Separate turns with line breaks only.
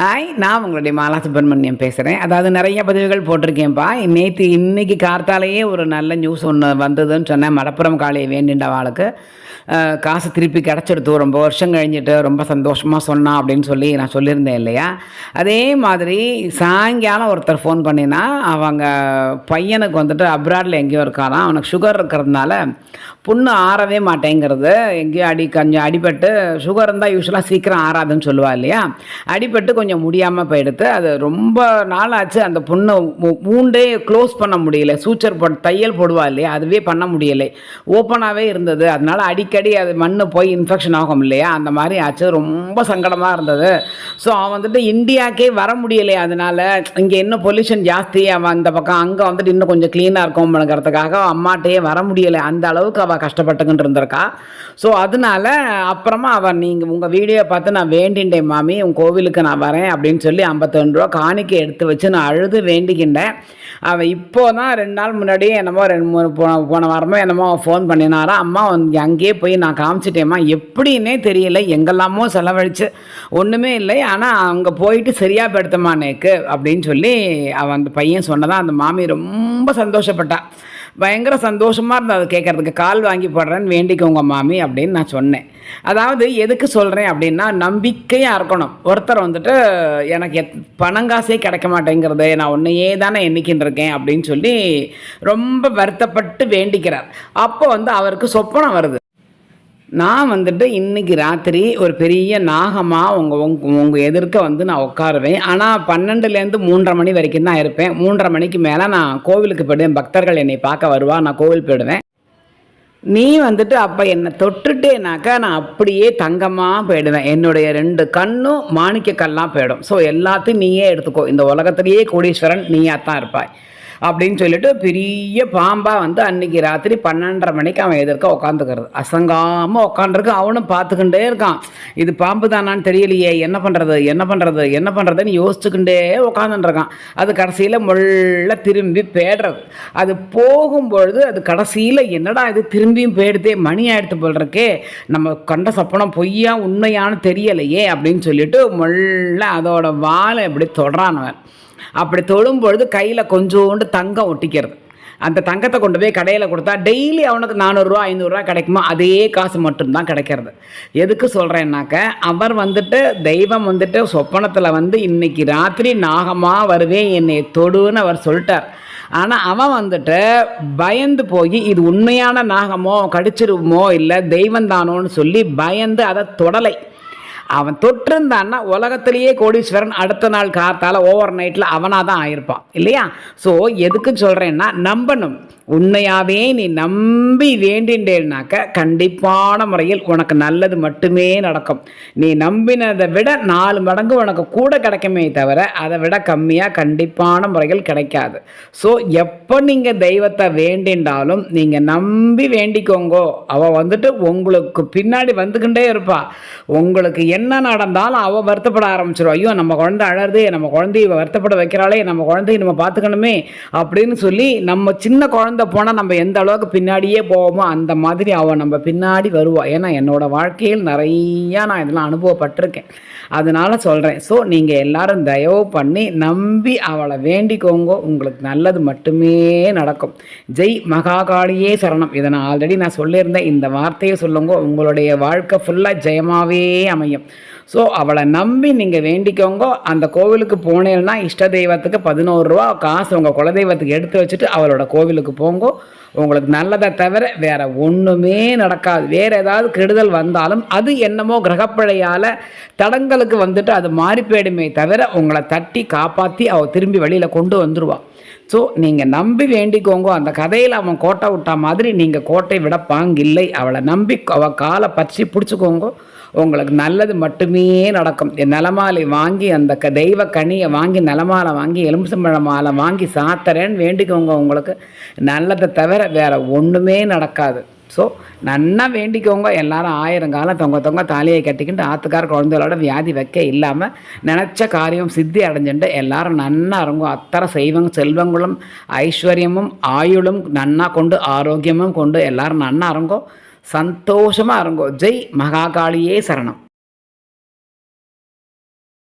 Hi நான் உங்களுடைய மாலா சுப்பிரமணியம் பேசுகிறேன் அதாவது நிறைய பதிவுகள் போட்டிருக்கேன்ப்பா. நேற்று இன்றைக்கி கார்த்தாலேயே ஒரு நல்ல நியூஸ் ஒன்று வந்ததுன்னு சொன்னேன். மடப்புறம் காளையை வேண்டின்ற ஆளுக்கு. காசு திருப்பி கிடச்சிடுத்து. ரொம்ப வருஷம் கழிஞ்சிட்டு ரொம்ப சந்தோஷமாக சொன்னான் அப்படின்னு சொல்லி நான் சொல்லியிருந்தேன் இல்லையா? அதே மாதிரி சாயங்காலம் ஒருத்தர் ஃபோன் பண்ணினா அவங்க பையனுக்கு வந்துட்டு அப்ராடில் எங்கேயோ இருக்காராம். அவனுக்கு சுகர் இருக்கிறதுனால புண்ணு ஆறவே மாட்டேங்கிறது. எங்கேயோ அடி கொஞ்சம் அடிபட்டு சுகர் இருந்தால் யூஸ்வலாக சீக்கிரம் ஆறாதுன்னு சொல்லுவா இல்லையா? அடிபட்டு கொஞ்சம் முடியாமல் போயிடுத்து அது ரொம்ப நாள் ஆச்சு அந்த புண்ணை மூ- மூண்டே க்ளோஸ் பண்ண முடியல. சூச்சர் போட் தையல் போடுவா இல்லையா? அதுவே பண்ண முடியலை. ஓப்பனாகவே இருந்தது. அதனால் அடிக்கடி அது மண் போய் இன்ஃபெக்ஷன் ஆகும் இல்லையா? அந்த மாதிரி ஆச்சு. ரொம்ப சங்கடமாக இருந்தது. ஸோ அவன் வந்துட்டு இந்தியாக்கே வர முடியலை. அதனால் இங்கே இன்னும் பொல்யூஷன் ஜாஸ்தி. அவன் அந்த பக்கம் அங்கே வந்துட்டு இன்னும் கொஞ்சம் க்ளீனாக இருக்கும்ங்கிறதுக்காக அம்மாட்டையே வர முடியலை. அந்த அளவுக்கு அவள் கஷ்டப்பட்டுக்கிட்டு இருந்திருக்கா. ஸோ அதனால அப்புறமா அவன் நீங்கள் உங்கள் வீடியோ பார்த்து நான் வேண்டிண்டேன் மாமி உன் கோவிலுக்கு நான் வரேன் அப்படின்னு சொல்லி ஐம்பத்தொன்று ரூபா காணிக்கை எடுத்து வச்சு நான் அழுது வேண்டிக்கின்றேன் அவன் இப்போ தான் ரெண்டு நாள் முன்னாடியே என்னமோ ரெண்டு மூணு போன போன வாரமோ என்னமோ ஃபோன் பண்ணினாரா அம்மா வந்து அங்கேயே போய் நான் காமிச்சிட்டேம்மா. எப்படின்னே தெரியல எங்கெல்லாமோ செலவழிச்சு. ஒன்றுமே இல்லை ஆனால் அங்கே போயிட்டு சரியாக படுத்தமானேக்கு அப்படின்னு சொல்லி அவன் அந்த பையன் சொன்னதான் அந்த மாமி ரொம்ப சந்தோஷப்பட்டான் பயங்கர சந்தோஷமாக இருந்தது அதை கேட்குறதுக்கு கால் வாங்கி போடுறேன்னு வேண்டிக்கோங்க மாமி அப்படின்னு நான் சொன்னேன். அதாவது எதுக்கு சொல்கிறேன் அப்படின்னா நம்பிக்கையாக இருக்கணும். ஒருத்தர் வந்துட்டு எனக்கு எத் பணங்காசே கிடைக்க மாட்டேங்கிறது நான் ஒன்றையே தானே எண்ணிக்கின்னு இருக்கேன் அப்படின்னு சொல்லி ரொம்ப வருத்தப்பட்டு வேண்டிக்கிறார். அப்போ வந்து அவருக்கு சொப்பனம் வருது. நான் வந்துட்டு இன்னைக்கு ராத்திரி ஒரு பெரிய நாகமாக உங்கள் உங்க உங்கள் எதிர்க்க வந்து நான் உட்காருவேன். ஆனால் பன்னெண்டுலேருந்து மூன்றரை மணி வரைக்கும் தான் இருப்பேன். மூன்றரை மணிக்கு மேலே நான் கோவிலுக்கு போயிடுவேன். பக்தர்கள் என்னை பார்க்க வருவா நான் கோவில் போயிடுவேன். நீ வந்துட்டு அப்போ என்னை தொட்டுட்டேனாக்கா நான் அப்படியே தங்கமாக போயிடுவேன். என்னுடைய ரெண்டு கண்ணும் மாணிக்க கல்லாக போயிடும். ஸோ எல்லாத்தையும் நீயே எடுத்துக்கோ. இந்த உலகத்திலேயே கோடீஸ்வரன் நீயாக தான் இருப்பாய். அப்படின்னு சொல்லிட்டு பெரிய பாம்பாக வந்து அன்னைக்கு ராத்திரி பன்னெண்டரை மணிக்கு அவன் எதிர்க்க உட்காந்துக்கிறது அசங்காமல் உட்காந்துருக்கு அவனும் பார்த்துக்கிட்டே இருக்கான். இது பாம்பு தானான்னு தெரியலையே. என்ன பண்ணுறது என்ன பண்ணுறது என்ன பண்ணுறதுன்னு யோசிச்சுக்கிட்டே உட்காந்துருக்கான் அது கடைசியில் முள்ள திரும்பி பேடுறது. அது போகும்பொழுது அது கடைசியில் என்னடா இது திரும்பியும் போயிடுதே மணி ஆயிடுத்து போல் இருக்கே நம்ம கண்ட சப்பனம் பொய்யா உண்மையான்னு தெரியலையே அப்படின்னு சொல்லிட்டு முள்ள அதோட வாழை இப்படி தொடரானவன் அப்படி தொழும் பொழுது கையில் கொஞ்சோண்டு தங்கம் ஒட்டிக்கிறது. அந்த தங்கத்தை கொண்டு போய் கடையில் கொடுத்தா டெய்லி அவனுக்கு நானூறுரூவா ஐநூறுரூவா கிடைக்குமா அதே காசு மட்டும்தான் கிடைக்கிறது. எதுக்கு சொல்கிறேன்னாக்க அவர் வந்துட்டு தெய்வம் வந்துட்டு சொப்பனத்தில் வந்து இன்னைக்கு ராத்திரி நாகமாக வருவேன் என்னை தொடுன்னு அவர் சொல்லிட்டார். ஆனால் அவன் வந்துட்டு பயந்து போய் இது உண்மையான நாகமோ கடிச்சிருமோ இல்லை தெய்வம் தானோன்னு சொல்லி பயந்து அதை தொடலை. அவன் தொட்டிருந்தான்னா உலகத்திலேயே கோடீஸ்வரன் அடுத்த நாள் காத்தால் ஓவர் நைட்டில் அவனாக தான் ஆயிருப்பான். இல்லையா? ஸோ எதுக்கு சொல்கிறேன்னா நம்பணும். உண்மையாகவே நீ நம்பி வேண்டின்றேன்னாக்க கண்டிப்பான முறையில் உனக்கு நல்லது மட்டுமே நடக்கும். நீ நம்பினதை விட நாலு மடங்கு உனக்கு கூட கிடைக்குமே தவிர அதை விட கம்மியாக கண்டிப்பான முறையில் கிடைக்காது. ஸோ எப்போ நீங்கள் தெய்வத்தை வேண்டின்றாலும் நீங்கள் நம்பி வேண்டிக்கோங்கோ. அவள் வந்துட்டு உங்களுக்கு பின்னாடி வந்துக்கிட்டே இருப்பாள் உங்களுக்கு என்ன நடந்தாலும் அவள் வருத்தப்பட ஆரம்பிச்சிடும் ஐயோ நம்ம குழந்தை அழருது நம்ம குழந்தைய வருத்தப்பட வைக்கிறாளே நம்ம குழந்தைய நம்ம பார்த்துக்கணுமே அப்படின்னு சொல்லி நம்ம சின்ன குழந்தை போனால் நம்ம எந்த அளவுக்கு பின்னாடியே போவோமோ அந்த மாதிரி அவள் நம்ம பின்னாடி வருவாள் ஏன்னா என்னோட வாழ்க்கையில் நிறையா நான் இதெல்லாம் அனுபவப்பட்டிருக்கேன். அதனால் சொல்கிறேன் ஸோ நீங்கள் எல்லோரும் தயவு பண்ணி நம்பி அவளை வேண்டிக்கோங்க. உங்களுக்கு நல்லது மட்டுமே நடக்கும். ஜெய் மகாகாளியே சரணம். இதை நான் ஆல்ரெடி நான் சொல்லியிருந்தேன். இந்த வார்த்தையை சொல்லுங்க. உங்களுடைய வாழ்க்கை ஃபுல்லாக ஜெயமாகவே அமையும். ஸோ அவளை நம்பி நீங்கள் வேண்டிக்கோங்க. அந்த கோவிலுக்கு போனேன்னா இஷ்ட தெய்வத்துக்கு பதினோரு ரூபா காசு உங்கள் குலதெய்வத்துக்கு எடுத்து வச்சுட்டு அவளோட கோவிலுக்கு போங்க. உங்களுக்கு நல்லதை தவிர வேறு ஒன்றுமே நடக்காது. வேறு ஏதாவது கெடுதல் வந்தாலும் அது என்னமோ கிரகப்பிழையால் உங்களுக்கு வந்துட்டு அது மாறி போயிடுமே தவிர உங்களை தட்டி காப்பாற்றி அவள் திரும்பி வெளியில் கொண்டு வந்துடுவாள் ஸோ நீங்கள் நம்பி வேண்டிக்கோங்க. அந்த கதையில் அவன் கோட்டை விட்டா மாதிரி நீங்கள் கோட்டை விட பாங்கில்லை. அவளை நம்பி அவள் காலை பற்றி பிடிச்சிக்கோங்க. உங்களுக்கு நல்லது மட்டுமே நடக்கும். என் நிலமாலை வாங்கி அந்த க தெய்வ கனியை வாங்கி நிலமாலை வாங்கி எலும்புசம்பழ மாலை வாங்கி சாத்துறேன்னு வேண்டிக்கோங்க உங்களுக்கு. நல்லதை தவிர வேறு ஒன்றுமே நடக்காது. ஸோ நன்னா வேண்டிக்கோங்க. எல்லாரும் ஆயிரம் காலம் தொங்க தொங்க தாலியை கட்டிக்கிட்டு ஆத்துக்கார குழந்தைகளோட வியாதி வைக்க இல்லாமல் நினச்ச காரியம் சித்தி அடைஞ்சுட்டு எல்லாரும் நன்னா இருங்கோ அத்தனை செய்வங்க செல்வங்களும் ஐஸ்வர்யமும் ஆயுளும் நன்னா கொண்டு ஆரோக்கியமும் கொண்டு எல்லாரும் நன்னா இருங்கோ சந்தோஷமாக இருங்கோ ஜெய் மகாகாளியே சரணம்.